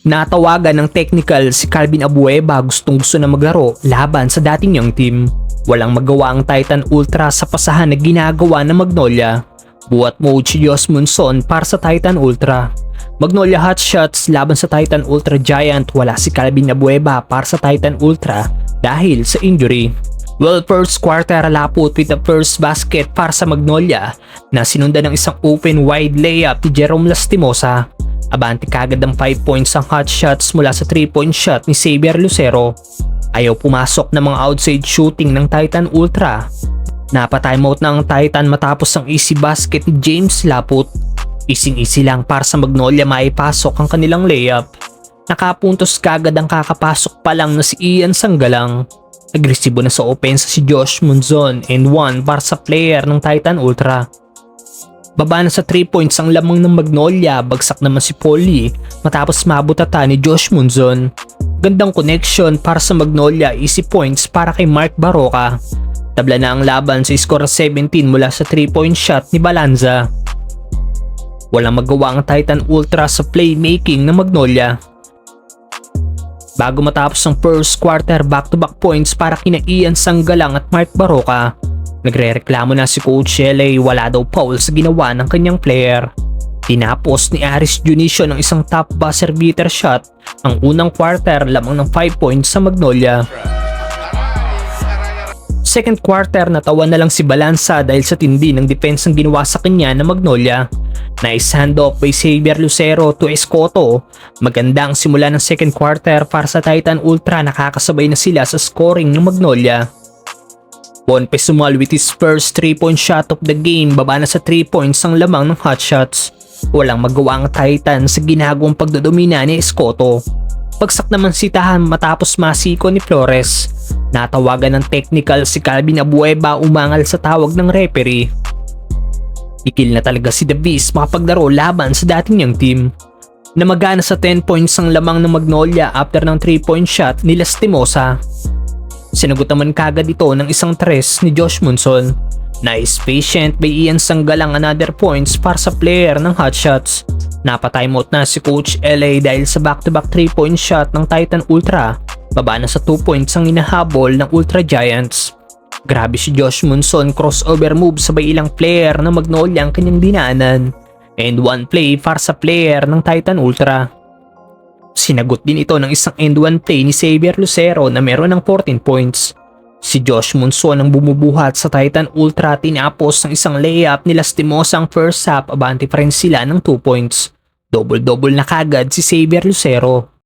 Natawagan ng technical si Calvin Abueva gustong gusto na maglaro laban sa dating niyang team. Walang magawa ang Titan Ultra sa pasahan na ginagawa ng Magnolia. Buat mode si Jos Munson para sa Titan Ultra. Magnolia Hot Shots laban sa Titan Ultra Giant wala si Calvin Abueva para sa Titan Ultra dahil sa injury. Well, first quarter lapot with the first basket para sa Magnolia na sinundan ng isang open wide layup ni Jerome Lastimosa. Abante kagad ng 5 points ang hot shots mula sa 3 point shot ni Xavier Lucero. Ayaw pumasok ng mga outside shooting ng Titan Ultra. Napatimeout na ang Titan matapos ang easy basket ni James Laput. Ising-easy lang para sa Magnolia maipasok ang kanilang layup. Nakapuntos kagad ang kakapasok pa lang na si Ian Sanggalang. Agresibo na sa opensa si Josh Munzon and one para sa player ng Titan Ultra. Baba na sa 3 points ang lamang ng Magnolia, bagsak naman si Polly matapos mabutata ni Josh Munzon. Gandang connection para sa Magnolia, easy points para kay Mark Baroka. Tabla na ang laban sa score na 17 mula sa 3 point shot ni Balanza. Walang magawa ang Titan Ultra sa playmaking ng Magnolia. Bago matapos ang first quarter back-to-back points para kina Ian Sanggalang at Mark Baroka, nagre-reklamo na si Coach Shelley wala daw foul sa ginawa ng kanyang player. Tinapos ni Aris Junicio ng isang top buzzer beater shot ang unang quarter lamang ng 5 points sa Magnolia. Second quarter natawa na lang si Balansa dahil sa tindi ng defense ang ginawa sa kanya ng Magnolia. Nice handoff by Xavier Lucero to Escoto. Maganda ang simula ng second quarter para sa Titan Ultra nakakasabay na sila sa scoring ng Magnolia. Bonpe sumal with his first 3-point shot of the game baba na sa 3 points ang lamang ng hot shots. Walang magawa ang Titan sa ginagawang pagdodomina ni Escoto. Pagsak naman si Tahan matapos masiko ni Flores. Natawagan ng technical si Calvin Abueva umangal sa tawag ng referee. Ikil na talaga si The Beast makapaglaro laban sa dating niyang team. Namagana sa 10 points ang lamang ng Magnolia after ng 3 point shot ni Lastimosa. Sinagot naman kagad ito ng isang tres ni Josh Munson. Nice patient by Ian Sanggalang another points para sa player ng hot shots. Napatimeout na si Coach LA dahil sa back-to-back 3 point shot ng Titan Ultra. Baba na sa 2 points ang inahabol ng Ultra Giants. Grabe si Josh Munson crossover move sabay ilang player ng Magnolia ang kanyang dinaanan. And one play para sa player ng Titan Ultra. Sinagot din ito ng isang end one play ni Xavier Lucero na meron ng 14 points. Si Josh Munson ang bumubuhat sa Titan Ultra tinapos ng isang layup ni Lastimosa ang first half abante pa rin sila ng 2 points. Double-double na kagad si Xavier Lucero.